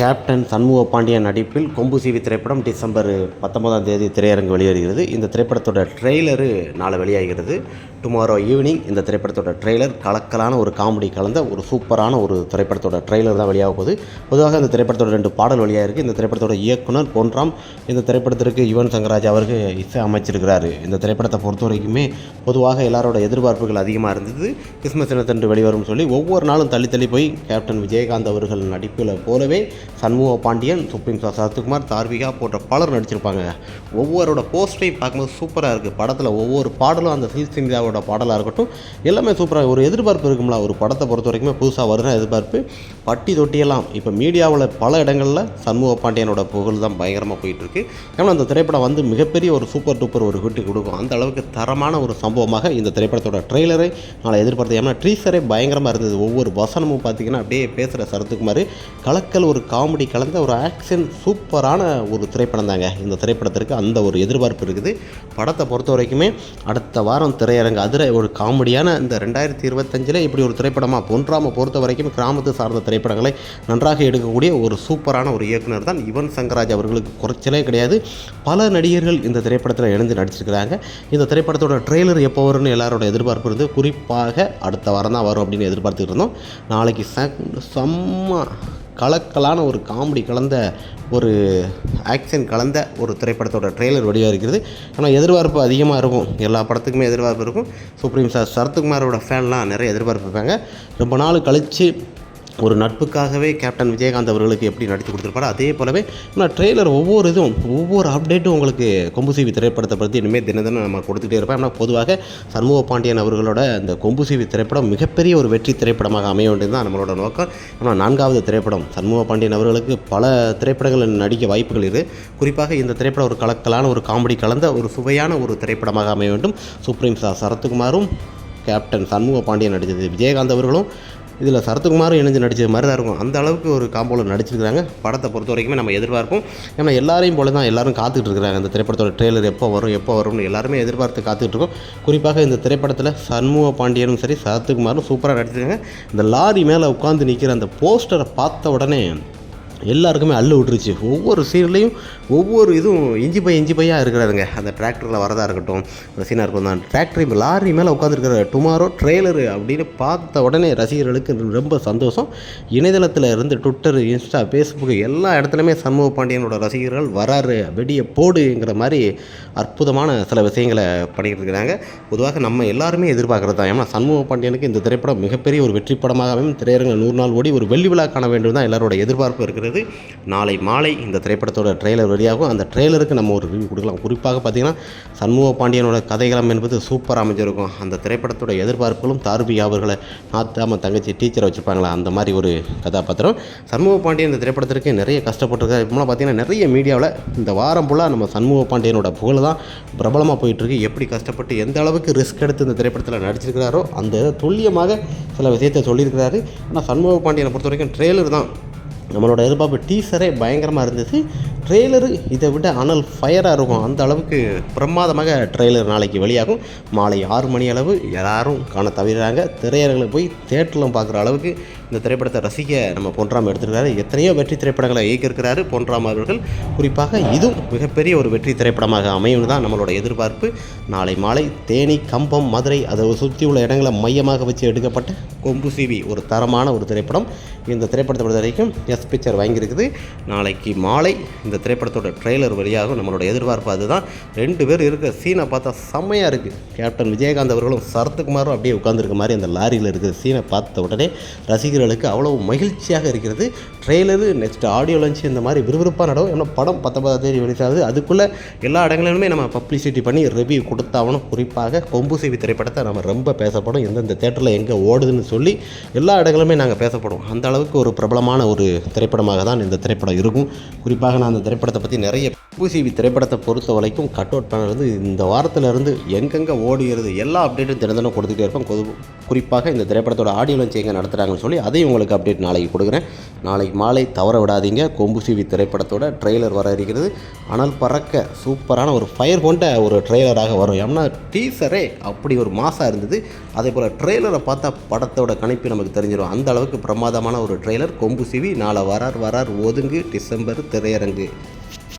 Captain Shanmuga Pandian நடிப்பில் கொம்பு CV திரைப்படம் டிசம்பர் பத்தொன்பதாம் தேதி திரையரங்கு வெளியேறுகிறது. இந்த திரைப்படத்தோட ட்ரெய்லரு நாளை வெளியாகிறது. டுமாரோ ஈவினிங் இந்த திரைப்படத்தோட ட்ரெய்லர் கலக்கலான ஒரு காமெடி கலந்த ஒரு சூப்பரான ஒரு திரைப்படத்தோட ட்ரெய்லர் தான் வெளியாக போகுது. பொதுவாக இந்த திரைப்படத்தோட ரெண்டு பாடல் வெளியாக இருக்குது இந்த திரைப்படத்தோட இயக்குனர் பொன்ராம் இந்த திரைப்படத்திற்கு யுவன் சங்கராஜ் அவருக்கு இசை அமைச்சிருக்கிறாரு. இந்த திரைப்படத்தை பொறுத்த வரைக்குமே பொதுவாக எல்லாரோட எதிர்பார்ப்புகள் அதிகமாக இருந்தது. கிறிஸ்மஸ் தினத்தன்று வெளிவரும் சொல்லி ஒவ்வொரு நாளும் தள்ளி தள்ளி போய் கேப்டன் விஜயகாந்த் அவர்கள் நடிப்பில் போலவே சண்முக பாண்டியன் சுப்ரீம் சரத்குமார் தார்விகா போன்ற பலர் நடிச்சிருப்பாங்க. ஒவ்வொருட போஸ்டரையும் பார்க்கும்போது சூப்பராக இருக்குது படத்தில் ஒவ்வொரு பாடலும் அந்த சில் சிந்தியாவோட பாடலாக இருக்கட்டும் எல்லாமே சூப்பராக ஒரு எதிர்பார்ப்பு இருக்கும்ல. ஒரு படத்தை பொறுத்த வரைக்குமே புதுசாக வருகிற எதிர்பார்ப்பு. பட்டி தொட்டியெல்லாம் இப்போ மீடியாவில் பல இடங்களில் சண்முக பாண்டியனோட புகழ் தான் பயங்கரமாக போயிட்டுருக்கு. ஏன்னா அந்த திரைப்படம் வந்து மிகப்பெரிய ஒரு சூப்பர் டூப்பர் ஒரு ஹிட்டு கொடுக்கும். அந்த அளவுக்கு தரமான ஒரு சம்பவமாக இந்த திரைப்படத்தோட ட்ரெய்லரை நான் எதிர்பார்த்தேன் ஏன்னா ட்ரீசரே பயங்கரமாக இருந்தது. ஒவ்வொரு வசனமும் பார்த்தீங்கன்னா அப்படியே பேசுகிற சரத்குமார். கலக்கல் ஒரு காமெடி கலந்த ஒரு ஆக்ஷன் சூப்பரான ஒரு திரைப்படம் தாங்க இந்த திரைப்படத்திற்கு அந்த ஒரு எதிர்பார்ப்பு இருக்குது. படத்தை பொறுத்த வரைக்குமே அடுத்த வாரம் திரையரங்கு அதில் ஒரு காமெடியான இந்த ரெண்டாயிரத்தி இருபத்தஞ்சில் இப்படி ஒரு திரைப்படமாக பொன்றாம பொறுத்த வரைக்கும் கிராமத்து சார்ந்த திரைப்படங்களை நன்றாக எடுக்கக்கூடிய ஒரு சூப்பரான ஒரு இயக்குனர் தான் யுவன் சங்கராஜ் அவர்களுக்கு குறைச்சலே கிடையாது. பல நடிகர்கள் இந்த திரைப்படத்தில் இணைந்து நடிச்சிருக்கிறாங்க. இந்த திரைப்படத்தோட ட்ரெய்லர் எப்போ வரும்னு எல்லாரோட எதிர்பார்ப்பு இருந்து குறிப்பாக அடுத்த வாரம் தான் வரும் அப்படின்னு எதிர்பார்த்துட்டு இருந்தோம். நாளைக்கு செம்ம கலக்கலான ஒரு காமெடி கலந்த ஒரு ஆக்ஷன் கலந்த ஒரு திரைப்படத்தோட ட்ரெய்லர் வெளியாக இருக்கிறது. ஆனால் எதிர்பார்ப்பு அதிகமாக இருக்கும். எல்லா படத்துக்குமே எதிர்பார்ப்பு இருக்கும். சுப்ரீம் சார் சரத்குமாரோட ஃபேன்லாம் நிறைய எதிர்பார்ப்பு இருப்பாங்க. ரொம்ப நாள் கழித்து ஒரு நட்புக்காகவே கேப்டன் விஜயகாந்த் அவர்களுக்கு எப்படி நடித்து கொடுத்துருப்பாரோ அதே போலவே நான் ட்ரெய்லர் ஒவ்வொரு இதுவும் ஒவ்வொரு அப்டேட்டும் உங்களுக்கு கொம்பு சிவி திரைப்படத்தை பற்றி இனிமேல் தினம் தினம் நம்ம கொடுத்துட்டே இருப்போம். ஆனால் பொதுவாக சண்முக பாண்டியன் அவர்களோட இந்த கொம்பு சிவி திரைப்படம் மிகப்பெரிய ஒரு வெற்றி திரைப்படமாக அமைய வேண்டியது தான் நம்மளோட நோக்கம். ஆனால் நான்காவது திரைப்படம் சண்முக பாண்டியன் அவர்களுக்கு பல திரைப்படங்கள் நடிக்க வாய்ப்புகள் இருக்குது குறிப்பாக இந்த திரைப்படம் ஒரு கலக்கலான ஒரு காமெடி கலந்த ஒரு சுவையான ஒரு திரைப்படமாக அமைய வேண்டும். சுப்ரீம் சார் சரத்குமாரும் கேப்டன் சண்முக பாண்டியன் நடித்தது விஜயகாந்த் அவர்களும். இதில் சரத்குமாரும் இணைஞ்சு நடித்தது மாதிரி தான் இருக்கும். அந்த அளவுக்கு ஒரு காம்போவில் நடிச்சிருக்காங்க படத்தை பொறுத்த வரைக்குமே நம்ம எதிர்பார்ப்போம். ஏன்னா எல்லாரையும் போல தான் எல்லாரும் காத்துக்கிட்டு இருக்கிறாங்க. அந்த திரைப்படத்தோட ட்ரெய்லர் எப்போ வரும் எப்போ வரும்னு எல்லாருமே எதிர்பார்த்து காத்துக்கிட்டு இருக்கோம். குறிப்பாக இந்த திரைப்படத்தில் சண்முக பாண்டியனும் சரி சரத்குமாரும் சூப்பராக நடிச்சிருக்காங்க. இந்த லாரி மேலே உட்காந்து நிற்கிற அந்த போஸ்டரை பார்த்த உடனே எல்லாருக்குமே அள்ளு விட்டுருச்சு. ஒவ்வொரு சீன்லேயும் ஒவ்வொரு இதுவும் இஞ்சி பை இஞ்சி பையாக இருக்கிறாருங்க அந்த டிராக்டரில் வரதாக இருக்கட்டும் அந்த சீனாக இருக்கும் தான் டிராக்டர் இப்போ லாரி மேலே உட்காந்துருக்கிற டுமாரோ ட்ரெய்லரு அப்படின்னு பார்த்த உடனே ரசிகர்களுக்கு ரொம்ப சந்தோஷம். இணையதளத்தில் இருந்து ட்விட்டர் இன்ஸ்டா ஃபேஸ்புக் எல்லா இடத்துலையுமே சண்முக பாண்டியனோட ரசிகர்கள் வராரு வெடியை போடுங்கிற மாதிரி அற்புதமான சில விஷயங்களை பண்ணிக்கிட்டு இருக்கிறாங்க பொதுவாக நம்ம எல்லாருமே எதிர்பார்க்குறது தான். ஏன்னா சண்முக பாண்டியனுக்கு இந்த திரைப்படம் மிகப்பெரிய ஒரு வெற்றி படமாகவும் திரையரங்கில் நூறு நாள் ஓடி ஒரு வெள்ளி விழா காண வேண்டும் தான் எல்லாரோட எதிர்பார்ப்பு இருக்கிறது நாளை மாலை இந்த திரைப்படத்தோட ட்ரெய்லர் வெளியாகும். அந்த ட்ரெய்லருக்கு நம்ம ஒரு ரிவ்யூ கொடுக்கலாம். குறிப்பாக பார்த்தீங்கன்னா சண்முக பாண்டியனோட கதைகளம் என்பது சூப்பர் அமைஞ்சிருக்கும் அந்த திரைப்படத்தோட எதிர்பார்ப்புகளும் தார்பி அவர்களை நாத்தாம தங்கச்சி டீச்சரை வச்சுருப்பாங்களா? அந்த மாதிரி ஒரு கதாபாத்திரம். சண்முக பாண்டியன் இந்த திரைப்படத்திற்கு நிறைய கஷ்டப்பட்டிருக்காரு இப்போலாம் பார்த்தீங்கன்னா நிறைய மீடியாவில் இந்த வாரம் ஃபுல்லாக நம்ம சண்முக பாண்டியனோட புகழ் தான் பிரபலமாக போயிட்டுருக்கு. எப்படி கஷ்டப்பட்டு எந்த அளவுக்கு ரிஸ்க் எடுத்து இந்த திரைப்படத்தில் நடிச்சிருக்கிறாரோ அந்த துல்லியமாக சில விஷயத்தை சொல்லியிருக்கிறாரு. ஆனால் சண்முக பாண்டியனை பொறுத்த வரைக்கும் ட்ரெய்லர் தான் நம்மளோட எதிர்பார்ப்பு டீசரே பயங்கரமாக இருந்தது ட்ரெய்லரு இதை விட அனல் ஃபயராக இருக்கும். அந்த அளவுக்கு பிரமாதமாக ட்ரெய்லர் நாளைக்கு வெளியாகும். மாலை ஆறு மணி அளவு எல்லாரும் காண தவிர்றாங்க திரையரங்களை போய் தேட்டரில் பார்க்குற அளவுக்கு இந்த திரைப்படத்தை ரசிக்க நம்ம பொன்ராம் எடுத்திருக்காரு எத்தனையோ வெற்றி திரைப்படங்களை இயக்கியிருக்கிறாரு பொன்ராம் அவர்கள். குறிப்பாக இதுவும் மிகப்பெரிய ஒரு வெற்றி திரைப்படமாக அமையும் தான் நம்மளோட எதிர்பார்ப்பு. நாளை மாலை தேனி கம்பம் மதுரை அதை சுற்றி உள்ள இடங்களை மையமாக வச்சு எடுக்கப்பட்ட கொம்பு சிவி ஒரு தரமான ஒரு திரைப்படம். இந்த திரைப்படத்தை பொறுத்த வரைக்கும் எஸ் பிக்சர் வாங்கியிருக்குது. நாளைக்கு மாலை இந்த திரைப்படத்தோட ட்ரெய்லர் வெளியாகும் நம்மளோட எதிர்பார்ப்பு அதுதான். ரெண்டு பேர் இருக்க சீனை பார்த்தா செம்மையாக இருக்குது கேப்டன் விஜயகாந்த் அவர்களும் சரத்குமாரும் அப்படியே உட்காந்துருக்க மாதிரி அந்த லாரியில் இருக்கிற சீனை பார்த்த உடனே ரசிகர்களுக்கு அவ்வளோ மகிழ்ச்சியாக இருக்கிறது. ட்ரெய்லரு நெக்ஸ்ட் ஆடியோ லஞ்ச் இந்த மாதிரி விறுவிறுப்பாக நடக்கும். ஏன்னா படம் பத்தொன்பதாம் தேதி வெளியாகுது அதுக்குள்ளே எல்லா இடங்களிலுமே நம்ம பப்ளிசிட்டி பண்ணி ரிவ்யூ கொடுத்தாகணும். குறிப்பாக கொம்பு சிவி திரைப்படத்தை நம்ம ரொம்ப பேசப்படும். எந்தெந்த தேட்டரில் எங்கே ஓடுதுன்னு சொல்லி எல்லா இடங்களுமே நாங்கள் பேசப்படும். அந்த அளவுக்கு ஒரு பிரபலமான ஒரு திரைப்படமாக தான் இந்த திரைப்படம் இருக்கும். குறிப்பாக நான் அந்த திரைப்படத்தை பற்றி நிறைய பூசிவி திரைப்படத்தை பொறுத்த வரைக்கும் கட் அவுட் பேனல் இந்த வாரத்துல இருந்து எங்கெங்கே ஓடுகிறது எல்லா அப்டேட்டும் தினம் கொடுத்துட்டே இருப்பேன் குறிப்பாக இந்த திரைப்படத்தோட ஆடியோ லஞ்ச் எங்கே நடத்துகிறாங்கன்னு சொல்லி அதையும் உங்களுக்கு அப்டேட் நாளைக்கு கொடுக்குறேன். நாளைக்கு மாலை தவற விடாதீங்க. கொம்பு சிவி திரைப்படத்தோட ட்ரெய்லர் வர இருக்கிறது. ஆனால் பறக்க சூப்பரான ஒரு ஃபயர் கொண்ட ஒரு ட்ரெய்லராக வரும். ஏன்னா டீசரே அப்படி ஒரு மாசாக இருந்தது. அதே போல் ட்ரெய்லரை பார்த்தா படத்தோட கணிப்பு நமக்கு தெரிஞ்சிடும் அந்த அளவுக்கு பிரமாதமான ஒரு ட்ரெய்லர் கொம்பு சிவி நாளை வரார் வரார் ஒதுங்கு டிசம்பர் திரையரங்கு.